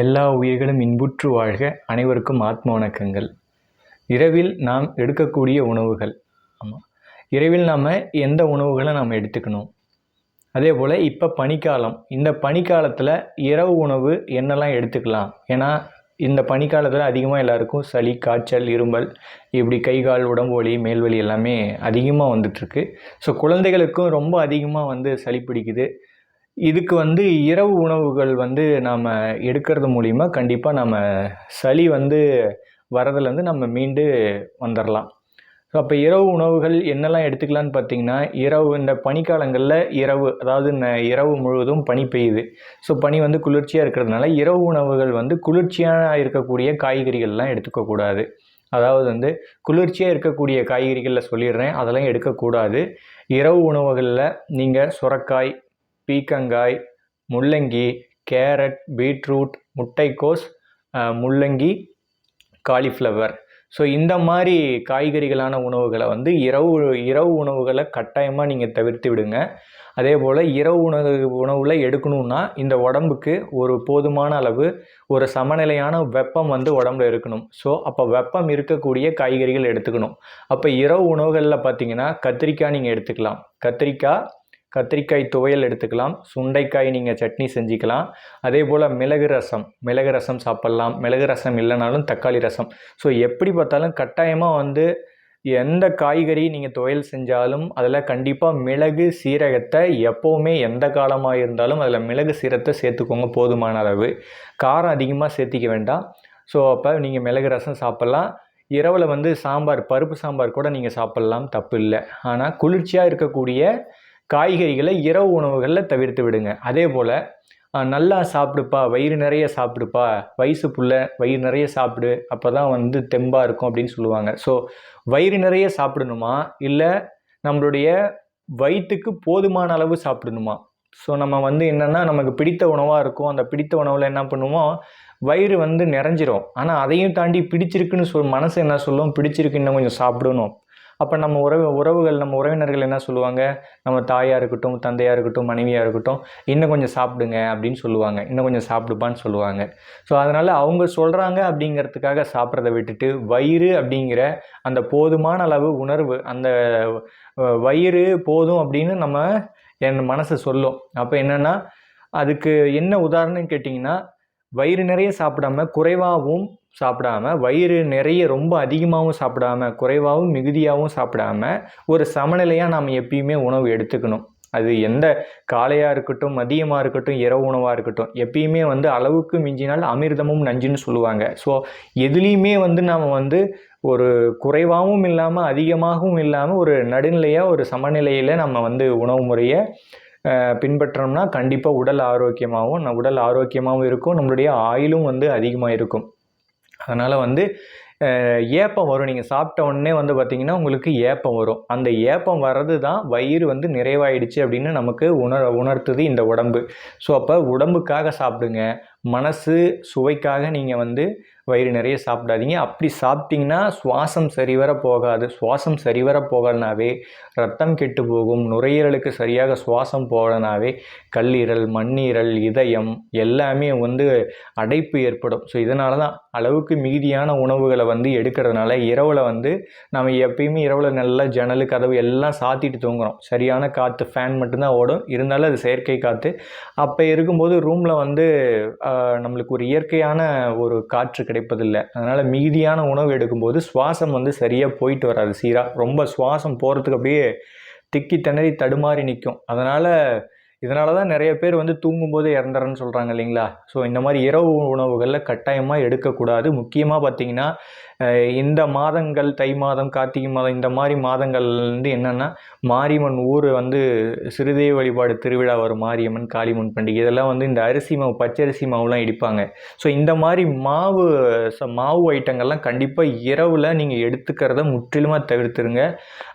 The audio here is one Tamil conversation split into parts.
எல்லா உயிர்களும் இன்புற்று வாழ்க அனைவருக்கும் ஆத்ம வணக்கங்கள். இரவில் நாம் எடுக்கக்கூடிய உணவுகள். ஆமாம் இரவில் நாம் எந்த உணவுகளை நாம் எடுத்துக்கணும்? அதே போல் இப்போ பனிக்காலம். இந்த பனிக்காலத்தில் இரவு உணவு என்னெல்லாம் எடுத்துக்கலாம்? ஏன்னா இந்த பனிக்காலத்தில் அதிகமாக எல்லாருக்கும் சளி காய்ச்சல் இருமல் இப்படி கை கால் உடம்பு வலி மேல்வலி எல்லாமே அதிகமாக வந்துட்டுருக்கு. ஸோ குழந்தைகளுக்கும் ரொம்ப அதிகமாக வந்து சளி பிடிக்குது. இதுக்கு வந்து இரவு உணவுகள் வந்து நாம் எடுக்கிறது மூலிமா கண்டிப்பாக நம்ம சளி வந்து வரதுலேருந்து நம்ம மீண்டு வந்துடலாம் ஸோ அப்போ இரவு உணவுகள் என்னெல்லாம் எடுத்துக்கலான்னு பார்த்தீங்கன்னா இரவு இந்த பனிக்காலங்களில் இரவு அதாவது ந இரவு முழுவதும் பனி பெய்யுது. ஸோ பனி வந்து குளிர்ச்சியாக இருக்கிறதுனால இரவு உணவுகள் வந்து குளிர்ச்சியாக இருக்கக்கூடிய காய்கறிகள்லாம் எடுத்துக்கக்கூடாது அதாவது வந்து குளிர்ச்சியாக இருக்கக்கூடிய காய்கறிகளில் சொல்லிடுறேன் அதெல்லாம் எடுக்கக்கூடாது. இரவு உணவுகளில் நீங்கள் சுரக்காய் பீக்கங்காய் முள்ளங்கி கேரட் பீட்ரூட் முட்டைக்கோஸ் முள்ளங்கி காலிஃப்ளவர். ஸோ இந்த மாதிரி காய்கறிகளான உணவுகளை வந்து இரவு இரவு உணவுகளை கட்டாயமாக நீங்கள் தவிர்த்து விடுங்க. அதே போல் இரவு உணவு உணவில் எடுக்கணும்னா இந்த உடம்புக்கு ஒரு போதுமான அளவு ஒரு சமநிலையான வெப்பம் வந்து உடம்புல இருக்கணும். ஸோ அப்போ வெப்பம் இருக்கக்கூடிய காய்கறிகள் எடுத்துக்கணும். அப்போ இரவு உணவுகளில் பார்த்தீங்கன்னா கத்திரிக்காய் நீங்கள் எடுத்துக்கலாம். கத்திரிக்காய் கத்திரிக்காய் துவையல் எடுத்துக்கலாம் சுண்டைக்காய் நீங்கள் சட்னி செஞ்சுக்கலாம். அதே போல் மிளகு ரசம் மிளகு ரசம் சாப்பிட்லாம். மிளகு ரசம் இல்லைனாலும் தக்காளி ரசம். ஸோ எப்படி பார்த்தாலும் கட்டாயமாக வந்து எந்த காய்கறி நீங்கள் துவையல் செஞ்சாலும் அதில் கண்டிப்பாக மிளகு சீரகத்தை எப்போவுமே எந்த காலமாக இருந்தாலும் அதில் மிளகு சீரகத்தை சேர்த்துக்கோங்க போதுமான அளவு. காரம் அதிகமாக சேர்த்திக்க வேண்டாம். ஸோ அப்போ நீங்கள் மிளகு ரசம் சாப்பிட்லாம். இரவில் வந்து சாம்பார் பருப்பு சாம்பார் கூட நீங்கள் சாப்பிட்லாம் தப்பு இல்லை. ஆனால் குளிர்ச்சியாக இருக்கக்கூடிய காய்கறிகளை இரவு உணவுகளில் தவிர்த்து விடுங்க. அதே போல் நல்லா சாப்பிடுப்பா வயிறு நிறைய சாப்பிடுப்பா வயசு புள்ள வயிறு நிறைய சாப்பிடு அப்போ தான் வந்து தெம்பாக இருக்கும் அப்படின்னு சொல்லுவாங்க. ஸோ வயிறு நிறைய சாப்பிடணுமா? இல்லை நம்மளுடைய வயிற்றுக்கு போதுமான அளவு சாப்பிடணுமா? ஸோ நம்ம வந்து என்னென்னா நமக்கு பிடித்த உணவாக இருக்கும். அந்த பிடித்த உணவில் என்ன பண்ணுவோம்? வயிறு வந்து நிறைஞ்சிரும். ஆனால் அதையும் தாண்டி பிடிச்சிருக்குன்னு சொல் மனசு என்ன சொல்லும்? பிடிச்சிருக்கு இன்னும் கொஞ்சம் சாப்பிடணும். அப்போ நம்ம உறவு உறவுகள் நம்ம உறவினர்கள் என்ன சொல்லுவாங்க? நம்ம தாயாக இருக்கட்டும் தந்தையாக இருக்கட்டும் மனைவியாக இருக்கட்டும் இன்னும் கொஞ்சம் சாப்பிடுங்க அப்படின்னு சொல்லுவாங்க. இன்னும் கொஞ்சம் சாப்பிடுப்பான்னு சொல்லுவாங்க. ஸோ அதனால் அவங்க சொல்கிறாங்க அப்படிங்கிறதுக்காக சாப்பிட்றத விட்டுட்டு வயிறு அப்படிங்கிற அந்த போதுமான அளவு உணர்வு அந்த வயிறு போதும் அப்படின்னு நம்ம என் மனசு சொல்லும். அப்போ என்னென்னா அதுக்கு என்ன உதாரணம் கேட்டிங்கன்னா வயிறு நிறைய சாப்பிடாம குறைவாகவும் சாப்பிடாம வயிறு நிறைய ரொம்ப அதிகமாகவும் சாப்பிடாம குறைவாகவும் மிகுதியாகவும் சாப்பிடாம ஒரு சமநிலையாக நாம் எப்பயுமே உணவு எடுத்துக்கணும். அது எந்த காலையாக இருக்கட்டும் மதியமாக இருக்கட்டும் இரவு உணவாக இருக்கட்டும் எப்பயுமே வந்து அளவுக்கு மிஞ்சினால் அமிர்தமும் நஞ்சுன்னு சொல்லுவாங்க. ஸோ எதுலேயுமே வந்து நாம் வந்து ஒரு குறைவாகவும் இல்லாமல் அதிகமாகவும் இல்லாமல் ஒரு நடுநிலையாக ஒரு சமநிலையில் நம்ம வந்து உணவு முறையை பின்பற்றோம்னா கண்டிப்பாக உடல் ஆரோக்கியமாகவும் ந- உடல் ஆரோக்கியமாகவும் இருக்கும். நம்மளுடைய ஆயிலும் வந்து அதிகமாக இருக்கும். அதனால் வந்து ஏப்பம் வரும். நீங்கள் சாப்பிட்ட உடனே வந்து பார்த்திங்கன்னா உங்களுக்கு ஏப்பம் வரும். அந்த ஏப்பம் வர்றது தான் வயிறு வந்து நிறைவாயிடுச்சு அப்படின்னு நமக்கு உணர் உணர்த்துது இந்த உடம்பு. ஸோ அப்போ உடம்புக்காக சாப்பிடுங்க. மனசு சுவைக்காக நீங்கள் வந்து வயிறு நிறைய சாப்பிடாதீங்க. அப்படி சாப்பிட்டிங்கன்னா சுவாசம் சரிவர போகாது. சுவாசம் சரிவர போகலனாவே ரத்தம் கெட்டு போகும். நுரையீரலுக்கு சரியாக சுவாசம் போகலனாவே கல்லீரல் மண்ணீரல் இதயம் எல்லாமே வந்து அடைப்பு ஏற்படும். ஸோ இதனால தான் அளவுக்கு மிகுதியான உணவுகளை வந்து எடுக்கிறதுனால இரவில் வந்து நம்ம எப்பயுமே இரவில் நல்லா ஜன்னல் கதவு எல்லாம் சாத்திட்டு தூங்குறோம். சரியான காற்று ஃபேன் மட்டும்தான் ஓடும். இருந்தாலும் அது செயற்கை காற்று அப்போ இருக்கும்போது ரூமில் வந்து நம்மளுக்கு ஒரு இயற்கையான ஒரு காற்று கிடைப்பதில்லை. அதனால் மிகுதியான உணவு எடுக்கும்போது சுவாசம் வந்து சரியாக போயிட்டு வராது. சீராக ரொம்ப சுவாசம் போகிறதுக்கு அப்படியே திக்கி திணறி தடுமாறி நிற்கும் அதனால் இதனால தான் நிறைய பேர் வந்து தூங்கும்போது இறந்துறன்னு சொல்கிறாங்க இல்லைங்களா? ஸோ இந்த மாதிரி இரவு உணவுகளில் கட்டாயமாக எடுக்கக்கூடாது. முக்கியமாக பார்த்தீங்கன்னா இந்த மாதங்கள் தை மாதம் கார்த்திகை மாதம் இந்த மாதிரி மாதங்கள் வந்து என்னென்னா மாரியம்மன் ஊர் வந்து சிறுதெய்வ வழிபாடு திருவிழா வரும். மாரியம்மன் காளிமன் பண்டிகை. இதெல்லாம் வந்து இந்த அரிசி மாவு பச்சரிசி மாவுலாம் இடிப்பாங்க. ஸோ இந்த மாதிரி மாவு ச- மாவு ஐட்டங்கள்லாம் கண்டிப்பாக இரவில் நீங்கள் எடுத்துக்கிறத முற்றிலுமாக தவிர்த்துருங்க.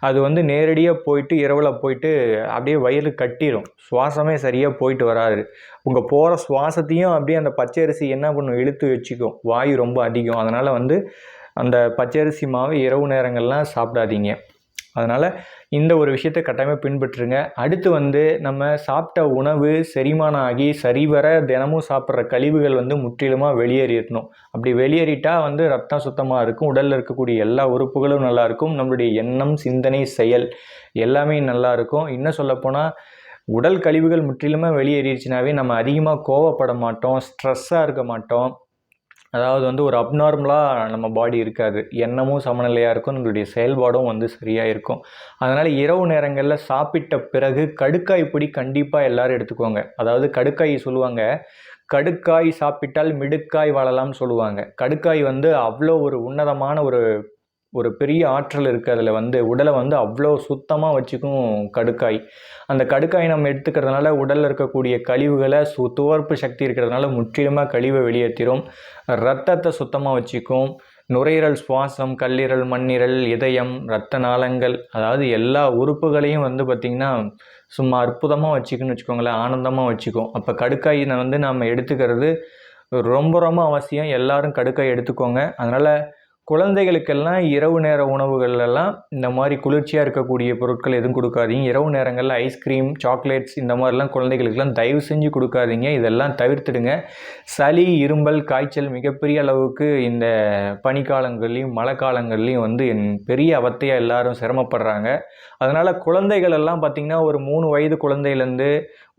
அது வந்து நேரடியாக போயிட்டு இரவில் போயிட்டு அப்படியே வயிறு கட்டிடும் சுவாசமே சரியாக போயிட்டு வராது. உங்கள் போகிற சுவாசத்தையும் அப்படியே அந்த பச்சரிசி என்ன பண்ணும்? இழுத்து வச்சுக்கும். வாயு ரொம்ப அதிகம். அதனால் வந்து அந்த பச்சரிசி மாவு இரவு நேரங்கள்லாம் சாப்பிடாதீங்க. அதனால் இந்த ஒரு விஷயத்தை கட்டாயமாக பின்பற்றுங்க. அடுத்து வந்து நம்ம சாப்பிட்ட உணவு செரிமானம் ஆகி சரிவர தினமும் சாப்பிட்ற கழிவுகள் வந்து முற்றிலுமாக வெளியேறிடணும். அப்படி வெளியேறிட்டால் வந்து ரத்தம் சுத்தமாக இருக்கும். உடலில் இருக்கக்கூடிய எல்லா உறுப்புகளும் நல்லாயிருக்கும் நம்மளுடைய எண்ணம் சிந்தனை செயல் எல்லாமே நல்லாயிருக்கும் இன்னும் சொல்லப்போனால் உடல் கழிவுகள் முற்றிலுமே வெளியேறிடுச்சுனாவே நம்ம அதிகமாக கோவப்பட மாட்டோம் ஸ்ட்ரெஸ்ஸாக இருக்க மாட்டோம். அதாவது வந்து ஒரு அப்நார்மலாக நம்ம பாடி இருக்காது. எண்ணமும் சமநிலையாக இருக்கும் நம்மளுடைய செயல்பாடும் வந்து சரியாக இருக்கும். அதனால் இரவு நேரங்களில் சாப்பிட்ட பிறகு கடுக்காய் பொடி கண்டிப்பாக எல்லோரும் எடுத்துக்கோங்க. அதாவது கடுக்காய் சொல்லுவாங்க கடுக்காய் சாப்பிட்டால் மிடுக்காய் வாழலாம்னு சொல்லுவாங்க. கடுக்காய் வந்து அவ்வளோ ஒரு உன்னதமான ஒரு ஒரு பெரிய ஆற்றல் இருக்குது அதில் வந்து உடலை வந்து அவ்வளோ சுத்தமாக வச்சுக்கும் கடுக்காய். அந்த கடுக்காய் நம்ம எடுத்துக்கிறதுனால உடலில் இருக்கக்கூடிய கழிவுகளை சு துவர்ப்பு சக்தி இருக்கிறதுனால முற்றிலுமாக கழிவை வெளியேற்றிடும் ரத்தத்தை சுத்தமாக வச்சுக்கும். நுரையீரல் சுவாசம் கல்லீரல் மண்ணீரல் இதயம் இரத்த நாளங்கள் அதாவது எல்லா உறுப்புகளையும் வந்து பார்த்திங்கன்னா சும்மா அற்புதமாக வச்சுக்குன்னு வச்சுக்கோங்களேன் ஆனந்தமாக வச்சுக்கும். அப்போ கடுக்காய் வந்து நம்ம எடுத்துக்கிறது ரொம்ப ரொம்ப அவசியம். எல்லோரும் கடுக்காய் எடுத்துக்கோங்க. அதனால் குழந்தைகளுக்கெல்லாம் இரவு நேர உணவுகள்லாம் இந்த மாதிரி குளிர்ச்சியாக இருக்கக்கூடிய பொருட்கள் எதுவும் கொடுக்காதீங்க. இரவு நேரங்களில் ஐஸ்கிரீம் சாக்லேட்ஸ் இந்த மாதிரிலாம் குழந்தைகளுக்கெல்லாம் தயவு செஞ்சு கொடுக்காதீங்க. இதெல்லாம் தவிர்த்துடுங்க. சளி இரும்பல் காய்ச்சல் மிகப்பெரிய அளவுக்கு இந்த பனிக்காலங்கள்லேயும் மழை காலங்கள்லேயும் வந்து என் பெரிய அவத்தையாக எல்லாரும் சிரமப்படுறாங்க. அதனால் குழந்தைகள் எல்லாம் பார்த்திங்கன்னா ஒரு மூணு வயது குழந்தையிலேருந்து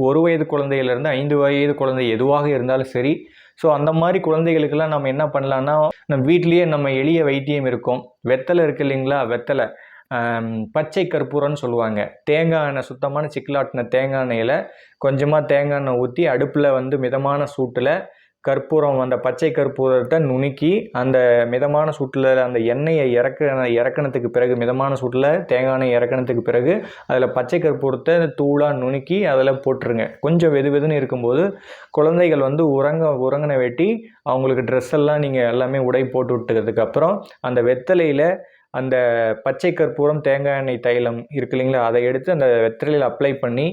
ஒரு வயது குழந்தையிலேருந்து ஐந்து வயது குழந்தை எதுவாக இருந்தாலும் சரி ஸோ அந்த மாதிரி குழந்தைகளுக்கெல்லாம் நம்ம என்ன பண்ணலான்னா நம்ம வீட்லேயே நம்ம எளிய வைத்தியம் இருக்கும். வெத்தலை இருக்குது இல்லைங்களா? வெத்தலை. பச்சை கற்பூரம்னு சொல்லுவாங்க. தேங்காய் எண்ணெய் சுத்தமான சிக்கலாட்டின தேங்காய் எண்ணெயில் கொஞ்சமாக தேங்காய் எண்ணெய் ஊற்றி அடுப்பில் வந்து மிதமான சூட்டில் கற்பூரம் அந்த பச்சை கற்பூரத்தை நுணுக்கி அந்த மிதமான சூட்டில் அந்த எண்ணெயை இறக்க இறக்கணத்துக்கு பிறகு மிதமான சூட்டில் தேங்காய் எண்ணெய் இறக்கணத்துக்கு பிறகு அதில் பச்சை கற்பூரத்தை தூளாக நுணுக்கி அதில் போட்டுருங்க. கொஞ்சம் வெது வெதுன்னு இருக்கும்போது குழந்தைகள் வந்து உறங்க உறங்கின வெட்டி அவங்களுக்கு ட்ரெஸ் எல்லாம் நீங்கள் எல்லாமே உடை போட்டு விட்டதுக்கப்புறம் அந்த வெத்தலையில் அந்த பச்சை கற்பூரம் தேங்காய் எண்ணெய் தைலம் இருக்கு இல்லைங்களா அதை எடுத்து அந்த வெத்தலையில் அப்ளை பண்ணி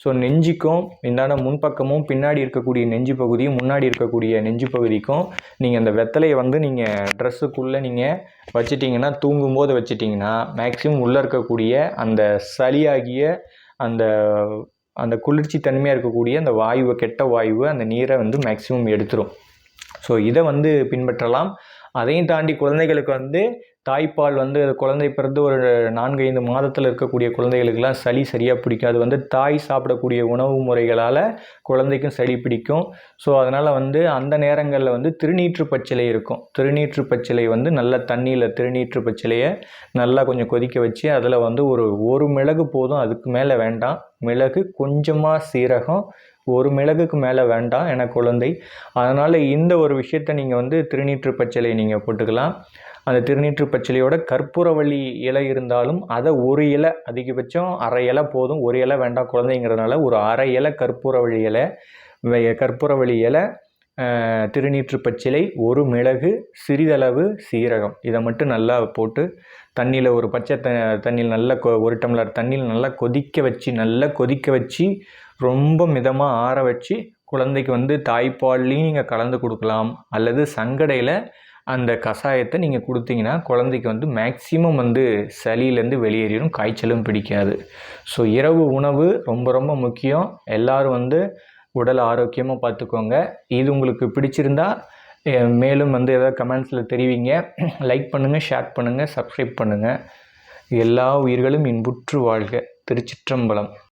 ஸோ நெஞ்சுக்கும் இந்தான முன்பக்கமும் பின்னாடி இருக்கக்கூடிய நெஞ்சு பகுதியும் முன்னாடி இருக்கக்கூடிய நெஞ்சு பகுதிக்கும் நீங்கள் அந்த வெத்தலையை வந்து நீங்கள் ட்ரெஸ்ஸுக்குள்ளே நீங்கள் வச்சிட்டிங்கன்னா தூங்கும்போது வச்சிட்டிங்கன்னா மேக்ஸிமம் உள்ளே இருக்கக்கூடிய அந்த சளியாகிய அந்த அந்த குளிர்ச்சி தன்மையாக இருக்கக்கூடிய அந்த வாயுவை கெட்ட வாயுவை அந்த நீரை வந்து மேக்ஸிமம் எடுத்துரும். ஸோ இதை வந்து பின்பற்றலாம். அதையும் தாண்டி குழந்தைகளுக்கு வந்து தாய்ப்பால் வந்து குழந்தை பிறந்து ஒரு நான்கு ஐந்து மாதத்தில் இருக்கக்கூடிய குழந்தைகளுக்கெல்லாம் சளி சரியாக பிடிக்கும் அது வந்து தாய் சாப்பிடக்கூடிய உணவு முறைகளால் குழந்தைக்கும் சளி பிடிக்கும். ஸோ அதனால் வந்து அந்த நேரங்களில் வந்து திருநீற்று பச்சிலை இருக்கும். திருநீற்று பச்சிலை வந்து நல்ல தண்ணியில் திருநீற்று பச்சிலையை நல்லா கொஞ்சம் கொதிக்க வச்சு அதில் வந்து ஒரு ஒரு மிளகு போதும் அதுக்கு மேலே வேண்டாம். மிளகு கொஞ்சமாக சீரகம் ஒரு மிளகுக்கு மேலே வேண்டாம் என குழந்தை. அதனால் இந்த ஒரு விஷயத்தை நீங்கள் வந்து திருநீற்று பச்சிலை நீங்கள் போட்டுக்கலாம். அந்த திருநீற்று பச்சிலையோட கற்பூரவள்ளி இலை இருந்தாலும் அதை ஒரு இலை அதிகபட்சம் அரை இலை போதும். ஒரு இலை வேண்டாம் குழந்தைங்கிறதுனால ஒரு அரை இலை கற்பூரவள்ளி இலை கற்பூரவள்ளி இலை திருநீற்று பச்சிலை ஒரு மிளகு சிறிதளவு சீரகம். இதை மட்டும் நல்லா போட்டு தண்ணியில் ஒரு பச்சை த தண்ணியில் நல்லா கொ ஒரு டம்ளர் தண்ணியில் நல்லா கொதிக்க வச்சு நல்லா கொதிக்க வச்சு ரொம்ப மிதமாக ஆற வச்சு குழந்தைக்கு வந்து தாய்ப்பால்லையும் நீங்கள் கலந்து கொடுக்கலாம். அல்லது சங்கடையில் அந்த கஷாயத்தை நீங்கள் கொடுத்தீங்கன்னா குழந்தைக்கு வந்து மேக்சிமம் வந்து சளியிலேருந்து வெளியேறிடும் காய்ச்சலும் பிடிக்காது. ஸோ இரவு உணவு ரொம்ப ரொம்ப முக்கியம். எல்லோரும் வந்து உடல் ஆரோக்கியமாக பார்த்துக்கோங்க. இது உங்களுக்கு பிடிச்சிருந்தா மேலும் வந்து எதாவது கமெண்ட்ஸில் தெரிவிங்க. லைக் பண்ணுங்கள் ஷேர் பண்ணுங்கள் சப்ஸ்கிரைப் பண்ணுங்கள் எல்லா உயிர்களும் இன்புற்று வாழ்க. திருச்சிற்றம்பலம்.